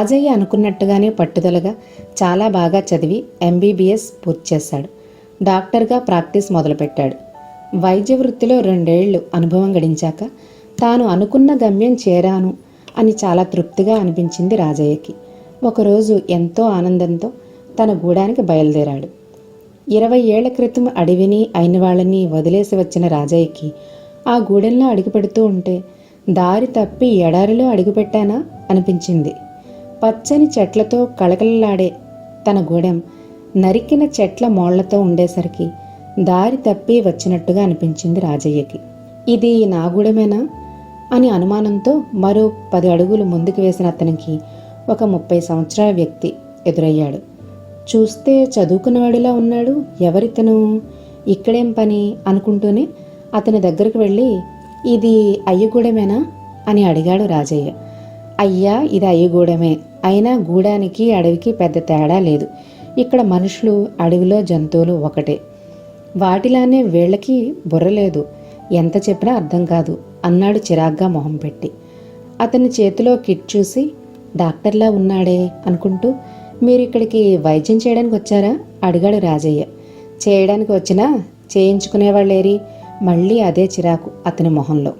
రాజయ్య అనుకున్నట్టుగానే పట్టుదలగా చాలా బాగా చదివి ఎంబీబీఎస్ పూర్తి చేశాడు డాక్టర్గా ప్రాక్టీస్ మొదలుపెట్టాడు. వైద్య వృత్తిలో రెండేళ్ళు అనుభవం గడించాక తాను అనుకున్న గమ్యం చేరాను అని చాలా తృప్తిగా అనిపించింది రాజయ్యకి. ఒకరోజు ఎంతో ఆనందంతో తన గూడానికి బయలుదేరాడు. ఇరవై ఏళ్ళ క్రితం అడవిని అయిన వాళ్ళని వదిలేసి వచ్చిన రాజయ్యకి ఆ గూడెంలో అడుగుపెడుతూ ఉంటే దారి తప్పి ఎడారిలో అడుగుపెట్టానా అనిపించింది. పచ్చని చెట్లతో కళకళలాడే తన గూడెం నరికిన చెట్ల మోళ్ళతో ఉండేసరికి దారి తప్పి వచ్చినట్టుగా అనిపించింది రాజయ్యకి. ఇది నా గూడెమేనా? అని అనుమానంతో మరో పది అడుగులు ముందుకు వేసిన అతనికి ఒక ముప్పై సంవత్సరాల వ్యక్తి ఎదురయ్యాడు. చూస్తే చదువుకున్నవాడిలా ఉన్నాడు ఎవరితను? ఇక్కడేం పని? అనుకుంటూనే అతని దగ్గరకు వెళ్ళి ఇది అయ్యగూడెమేనా? అని అడిగాడు రాజయ్య. అయ్యా ఇది అయ్యగూడెమే. అయినా గూడానికి అడవికి పెద్ద తేడా లేదు. ఇక్కడ మనుషులు అడవిలో జంతువులు ఒకటే. వాటిలానే వీళ్ళకి బుర్ర లేదు. ఎంత చెప్పినా అర్థం కాదు. అన్నాడు చిరాగ్గా మొహం పెట్టి. అతని చేతిలో కిట్ చూసి డాక్టర్లా ఉన్నాడే అనుకుంటూ మీరు ఇక్కడికి వైద్యం చేయడానికి వచ్చారా? అడిగాడు రాజయ్య. చేయడానికి వచ్చినా చేయించుకునేవాళ్ళేరి. మళ్ళీ అదే చిరాకు అతని మొహంలో.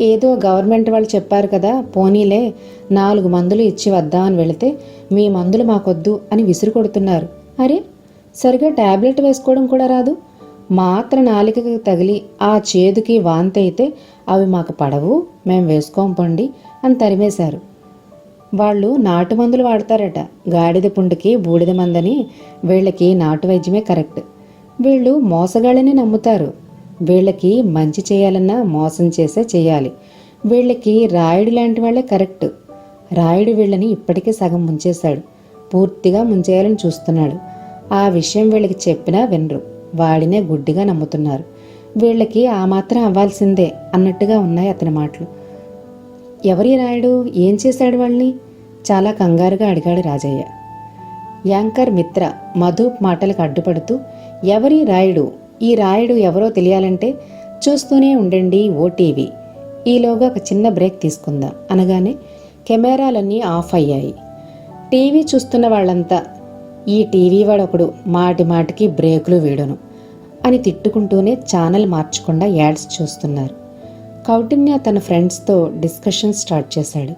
ఏదో గవర్నమెంట్ వాళ్ళు చెప్పారు కదా పోనీలే నాలుగు మందులు ఇచ్చి వద్దామని వెళితే మీ మందులు మాకొద్దు అని విసురు కొడుతున్నారు. అరే సరిగా టాబ్లెట్ వేసుకోవడం కూడా రాదు. మాత్ర నాలికకి తగిలి ఆ చేదుకి వాంతి అయితే అవి మాకు పడవు మేము వేసుకోం పండి అని తరిమేశారు. వాళ్ళు నాటు మందులు వాడతారట. గాడిద పుండుకి బూడిద మందని వీళ్ళకి నాటు వైద్యమే కరెక్ట్. వీళ్ళు మోసగాళ్ళని నమ్ముతారు. వీళ్ళకి మంచి చేయాలన్నా మోసం చేసే చేయాలి. వీళ్ళకి రాయుడు లాంటి వాళ్ళే కరెక్ట్. రాయుడు వీళ్ళని ఇప్పటికే సగం ముంచేశాడు. పూర్తిగా ముంచేయాలని చూస్తున్నాడు. ఆ విషయం వీళ్ళకి చెప్పినా వినరు. వాడినే గుడ్డిగా నమ్ముతున్నారు. వీళ్ళకి ఆ మాత్రం అవ్వాల్సిందే అన్నట్టుగా ఉన్నాయి అతని మాటలు. ఎవరి రాయుడు? ఏం చేశాడు వాళ్ళని? చాలా కంగారుగా అడిగాడు రాజయ్య. యాంకర్ మిత్ర మధు మాటలకు అడ్డుపడుతూ ఎవరి రాయుడు? ఈ రాయుడు ఎవరో తెలియాలంటే చూస్తూనే ఉండండి ఓటీవీ ఈలోగా ఒక చిన్న బ్రేక్ తీసుకుందాం. అనగానే కెమెరాలన్నీ ఆఫ్ అయ్యాయి. టీవీ చూస్తున్న వాళ్ళంతా ఈ టీవీ వాడొకడు మాటి మాటికి బ్రేకులు వీడను అని తిట్టుకుంటూనే ఛానల్ మార్చకుండా యాడ్స్ చూస్తున్నారు. కౌటిన్య తన ఫ్రెండ్స్తో డిస్కషన్ స్టార్ట్ చేశాడు.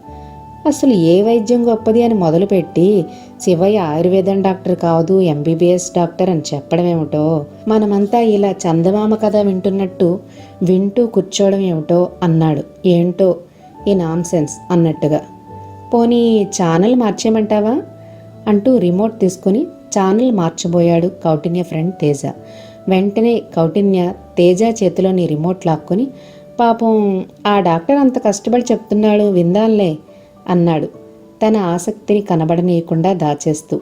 అసలు ఏ వైద్యం గొప్పది అని మొదలుపెట్టి శివయ్య ఆయుర్వేదం డాక్టర్ కాదు ఎంబీబీఎస్ డాక్టర్ అని చెప్పడం ఏమిటో మనమంతా ఇలా చందమామ కథ వింటున్నట్టు వింటూ కూర్చోవడం ఏమిటో అన్నాడు. ఏంటో ఈ నాన్ సెన్స్ అన్నట్టుగా. పోనీ ఛానల్ మార్చేయమంటావా? అంటూ రిమోట్ తీసుకుని ఛానల్ మార్చబోయాడు కౌటిన్య ఫ్రెండ్ తేజ. వెంటనే కౌటిన్య తేజ చేతిలోని రిమోట్ లాక్కొని పాపం ఆ డాక్టర్ అంత కష్టపడి చెప్తున్నాడు విందాంలే అన్నాడు. తన ఆసక్తిని కనబడనీయకుండా దాచేస్తూ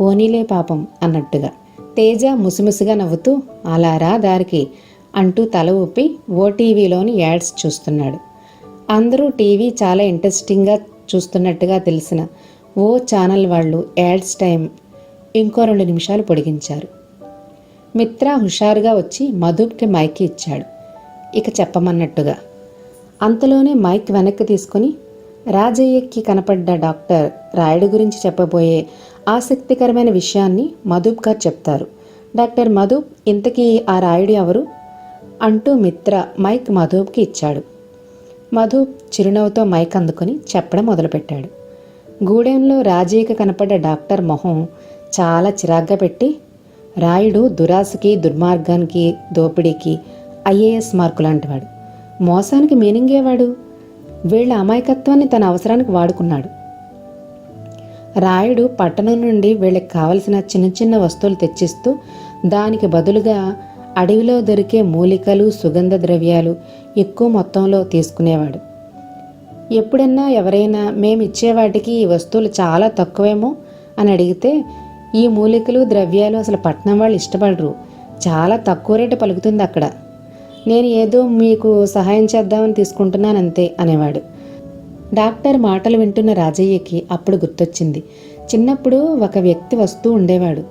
పోనీలే పాపం అన్నట్టుగా. తేజ ముసిముసిగా నవ్వుతూ అలా రా దారికి అంటూ తల ఊపి ఓటీవీలోని యాడ్స్ చూస్తున్నాడు. అందరూ టీవీ చాలా ఇంట్రెస్టింగ్గా చూస్తున్నట్టుగా తెలిసిన ఓ ఛానల్ వాళ్ళు యాడ్స్ టైం ఇంకో రెండు నిమిషాలు పొడిగించారు. మిత్ర హుషారుగా వచ్చి మధుకి మైక్ ఇచ్చాడు. ఇక చెప్పమన్నట్టుగా అంతలోనే మైక్ వెనక్కి తీసుకుని రాజయ్యకి కనపడ్డ డాక్టర్ రాయుడు గురించి చెప్పబోయే ఆసక్తికరమైన విషయాన్ని మధుబ్ గారు చెప్తారు. డాక్టర్ మధుబ్ ఇంతకీ ఆ రాయుడు ఎవరు? అంటూ మిత్ర మైక్ మధుబ్కి ఇచ్చాడు. మధుబ్ చిరునవ్వుతో మైక్ అందుకుని చెప్పడం మొదలుపెట్టాడు. గూడెంలో రాజయ్యకి కనపడ్డ డాక్టర్ మొహం చాలా చిరాగ్గా పెట్టి రాయుడు దురాశకి దుర్మార్గానికి దోపిడీకి ఐఏఎస్ మార్కు లాంటివాడు మోసానికి మీనింగేవాడు వీళ్ళ అమాయకత్వాన్ని తన అవసరానికి వాడుకున్నాడు. రాయుడు పట్టణం నుండి వీళ్ళకి కావలసిన చిన్న చిన్న వస్తువులు తెచ్చిస్తూ దానికి బదులుగా అడవిలో దొరికే మూలికలు సుగంధ ద్రవ్యాలు ఎక్కువ మొత్తంలో తీసుకునేవాడు. ఎప్పుడన్నా ఎవరైనా మేము ఈ వస్తువులు చాలా తక్కువేమో అని అడిగితే ఈ మూలికలు ద్రవ్యాలు అసలు పట్నం వాళ్ళు ఇష్టపడరు. చాలా తక్కువ రేటు పలుకుతుంది అక్కడ. నేను ఏదో మీకు సహాయం చేద్దామని తీసుకుంటున్నాను అంతే అనేవాడు. డాక్టర్ మాటలు వింటున్న రాజయ్యకి అప్పుడు గుర్తొచ్చింది. చిన్నప్పుడు ఒక వ్యక్తి వస్తూ ఉండేవాడు.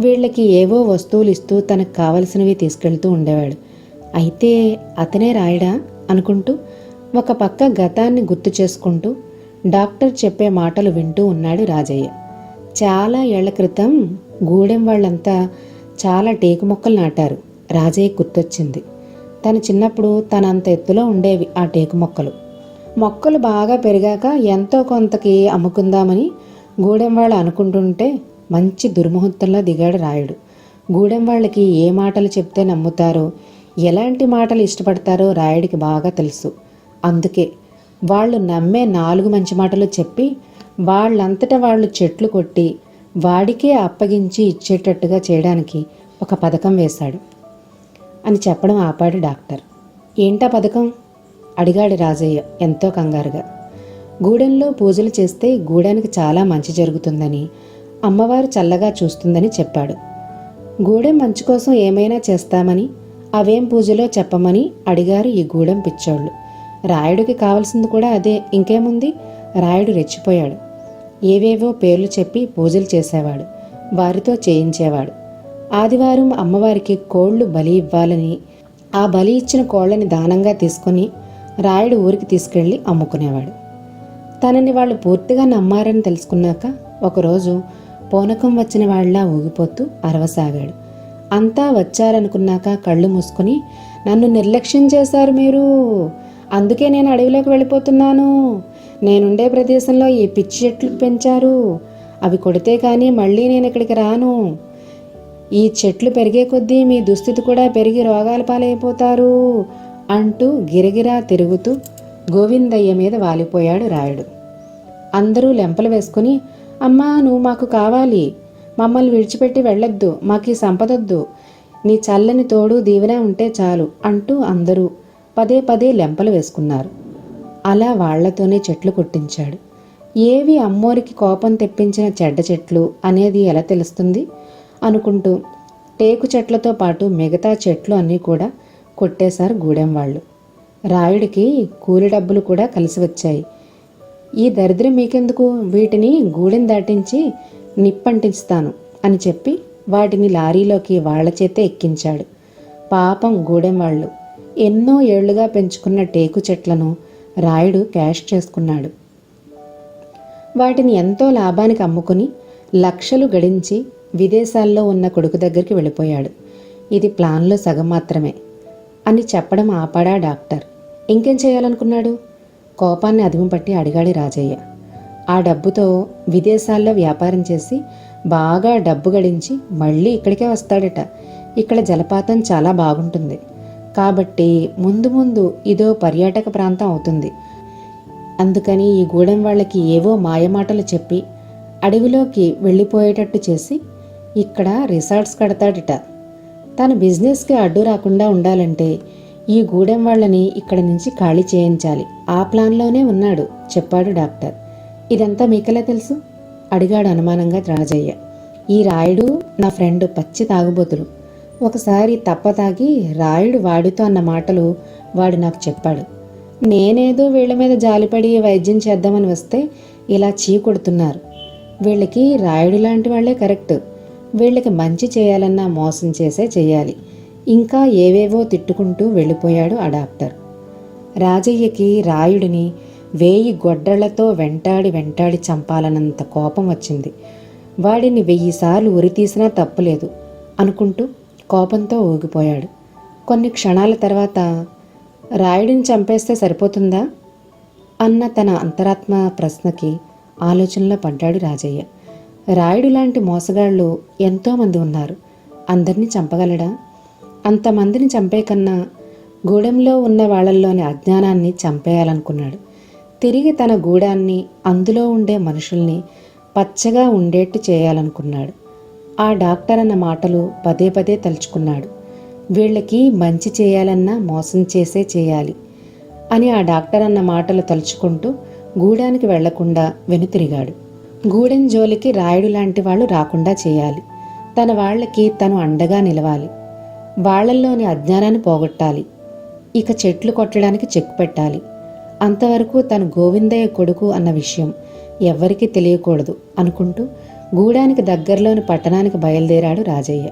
వీళ్ళకి ఏవో వస్తువులు ఇస్తూ తనకు కావలసినవి తీసుకెళ్తూ ఉండేవాడు. అయితే అతనే రాయడా అనుకుంటూ ఒక పక్క గతాన్ని గుర్తు చేసుకుంటూ డాక్టర్ చెప్పే మాటలు వింటూ ఉన్నాడు రాజయ్య. చాలా ఏళ్ళ క్రితం గూడెం వాళ్ళంతా చాలా టేకు మొక్కలు నాటారు. రాజయ్య గుర్తొచ్చింది. తన చిన్నప్పుడు తన అంత ఎత్తులో ఉండేవి ఆ టేకు మొక్కలు. మొక్కలు బాగా పెరిగాక ఎంతో కొంతకి అమ్ముకుందామని గూడెం వాళ్ళు అనుకుంటుంటే మంచి దుర్ముహూర్తంలో దిగాడు రాయుడు. గూడెం వాళ్ళకి ఏ మాటలు చెప్తే నమ్ముతారో ఎలాంటి మాటలు ఇష్టపడతారో రాయుడికి బాగా తెలుసు. అందుకే వాళ్ళు నమ్మే నాలుగు మంచి మాటలు చెప్పి వాళ్ళంతటా వాళ్ళు చెట్లు కొట్టి వాడికే అప్పగించి ఇచ్చేటట్టుగా చేయడానికి ఒక పథకం వేశాడు. అని చెప్పడం ఆపాడు డాక్టర్. ఏంటా పథకం? అడిగాడు రాజయ్య ఎంతో కంగారుగా. గూడెంలో పూజలు చేస్తే గూడెనికి చాలా మంచి జరుగుతుందని అమ్మవారు చల్లగా చూస్తుందని చెప్పాడు. గూడెం మంచి కోసం ఏమైనా చేస్తామని అవేం పూజలో చెప్పమని అడిగారు ఈ గూడెం పిచ్చోళ్ళు. రాయుడికి కావాల్సింది కూడా అదే ఇంకేముంది? రాయుడు రెచ్చిపోయాడు. ఏవేవో పేర్లు చెప్పి పూజలు చేసేవాడు వారితో చేయించేవాడు. ఆదివారం అమ్మవారికి కోళ్ళు బలి ఇవ్వాలని ఆ బలి ఇచ్చిన కోళ్ళని దానంగా తీసుకొని రాయుడు ఊరికి తీసుకెళ్ళి అమ్ముకునేవాడు. తనని వాళ్ళు పూర్తిగా నమ్మారని తెలుసుకున్నాక ఒకరోజు పూనకం వచ్చిన వాళ్ళ ఊగిపోతూ అరవసాగాడు. అంతా వచ్చారనుకున్నాక కళ్ళు మూసుకొని నన్ను నిర్లక్ష్యం చేశారు మీరు. అందుకే నేను అడవిలోకి వెళ్ళిపోతున్నాను. నేనుండే ప్రదేశంలో ఈ పిచ్చి చెట్లు పెంచారు. అవి కొడితే కానీ మళ్ళీ నేను ఇక్కడికి రాను. ఈ చెట్లు పెరిగే కొద్దీ మీ దుస్థితి కూడా పెరిగి రోగాల పాలైపోతారు అంటూ గిరగిరా తిరుగుతూ గోవిందయ్య మీద వాలిపోయాడు రాయుడు. అందరూ లెంపలు వేసుకుని అమ్మా నువ్వు మాకు కావాలి. మమ్మల్ని విడిచిపెట్టి వెళ్ళొద్దు. మాకు సంపదొద్దు. నీ చల్లని తోడు దీవెన ఉంటే చాలు అంటూ అందరూ పదే పదే లెంపలు వేసుకున్నారు. అలా వాళ్ళతోనే చెట్లు కొట్టించాడు. ఏవి అమ్మోరికి కోపం తెప్పించిన చెడ్డ చెట్లు అనేది ఎలా తెలుస్తుంది? అనుకుంటూ టేకు చెట్లతో పాటు మిగతా చెట్లు అన్నీ కూడా కొట్టేశారు గూడెం వాళ్ళు. రాయుడికి కూలి డబ్బులు కూడా కలిసి వచ్చాయి. ఈ దరిద్రం మీకెందుకు? వీటిని గూడెం దాటించి నిప్పంటిస్తాను అని చెప్పి వాటిని లారీలోకి వాళ్ళ చేతే ఎక్కించాడు. పాపం గూడెం వాళ్ళు. ఎన్నో ఏళ్ళుగా పెంచుకున్న టేకు చెట్లను రాయుడు క్యాష్ చేసుకున్నాడు. వాటిని ఎంతో లాభానికి అమ్ముకుని లక్షలు గడించి విదేశాల్లో ఉన్న కొడుకు దగ్గరికి వెళ్ళిపోయాడు. ఇది ప్లాన్లో సగం మాత్రమే. అని చెప్పడం ఆపాడా డాక్టర్. ఇంకేం చేయాలనుకున్నాడు? కోపాన్ని అదుము పట్టి అడిగాడు రాజయ్య. ఆ డబ్బుతో విదేశాల్లో వ్యాపారం చేసి బాగా డబ్బు గడించి మళ్ళీ ఇక్కడికే వస్తాడట. ఇక్కడ జలపాతం చాలా బాగుంటుంది. కాబట్టి ముందు ముందు ఇదో పర్యాటక ప్రాంతం అవుతుంది. అందుకని ఈ గూడెం వాళ్ళకి ఏవో మాయమాటలు చెప్పి అడవిలోకి వెళ్ళిపోయేటట్టు చేసి ఇక్కడ రిసార్ట్స్ కడతాడట. తన బిజినెస్కి అడ్డు రాకుండా ఉండాలంటే ఈ గూడెం వాళ్ళని ఇక్కడి నుంచి ఖాళీ చేయించాలి. ఆ ప్లాన్లోనే ఉన్నాడు చెప్పాడు డాక్టర్. ఇదంతా మీకెలా తెలుసు? అడిగాడు అనుమానంగా రాజయ్య. ఈ రాయుడు నా ఫ్రెండ్ పచ్చి తాగుబోతులు. ఒకసారి తప్ప తాగి రాయుడు వాడితో అన్న మాటలు వాడు నాకు చెప్పాడు. నేనేదో వీళ్ళ మీద జాలిపడి వైద్యం చేద్దామని వస్తే ఇలా చీ కొడుతున్నారు. వీళ్ళకి రాయుడు లాంటి వాళ్ళే కరెక్ట్. వీళ్ళకి మంచి చేయాలన్నా మోసం చేసే చేయాలి. ఇంకా ఏవేవో తిట్టుకుంటూ వెళ్ళిపోయాడు ఆ డాక్టర్ రాజయ్యకి రాయుడిని వేయి గొడ్డళ్ళతో వెంటాడి వెంటాడి చంపాలన్నంత కోపం వచ్చింది. వాడిని వెయ్యిసార్లు ఉరితీసినా తప్పులేదు అనుకుంటూ కోపంతో ఊగిపోయాడు. కొన్ని క్షణాల తర్వాత రాయుడిని చంపేస్తే సరిపోతుందా? అన్న తన అంతరాత్మ ప్రశ్నకి ఆలోచనలో పడ్డాడు రాజయ్య. రాయుడు లాంటి మోసగాళ్ళు ఎంతోమంది ఉన్నారు. అందరినీ చంపగలడా? అంతమందిని చంపే కన్నా గూడెంలో ఉన్న వాళ్ళల్లోని అజ్ఞానాన్ని చంపేయాలనుకున్నాడు. తిరిగి తన గూడాన్ని అందులో ఉండే మనుషుల్ని పచ్చగా ఉండేట్టు చేయాలనుకున్నాడు. ఆ డాక్టర్ అన్న మాటలు పదే పదే తలుచుకున్నాడు. వీళ్ళకి మంచి చేయాలన్నా మోసం చేసే చేయాలి అని ఆ డాక్టర్ అన్న మాటలు తలుచుకుంటూ గూడానికి వెళ్ళకుండా వెనుతిరిగాడు. గూడెం జోలికి రాయుడు లాంటి వాళ్ళు రాకుండా చేయాలి. తన వాళ్ళకి తను అండగా నిలవాలి. వాళ్ళల్లోని అజ్ఞానాన్ని పోగొట్టాలి. ఇక చెట్లు కొట్టడానికి చెక్ పెట్టాలి. అంతవరకు తను గోవిందయ్య కొడుకు అన్న విషయం ఎవ్వరికీ తెలియకూడదు అనుకుంటూ గూడానికి దగ్గరలోని పట్టణానికి బయలుదేరాడు రాజయ్య.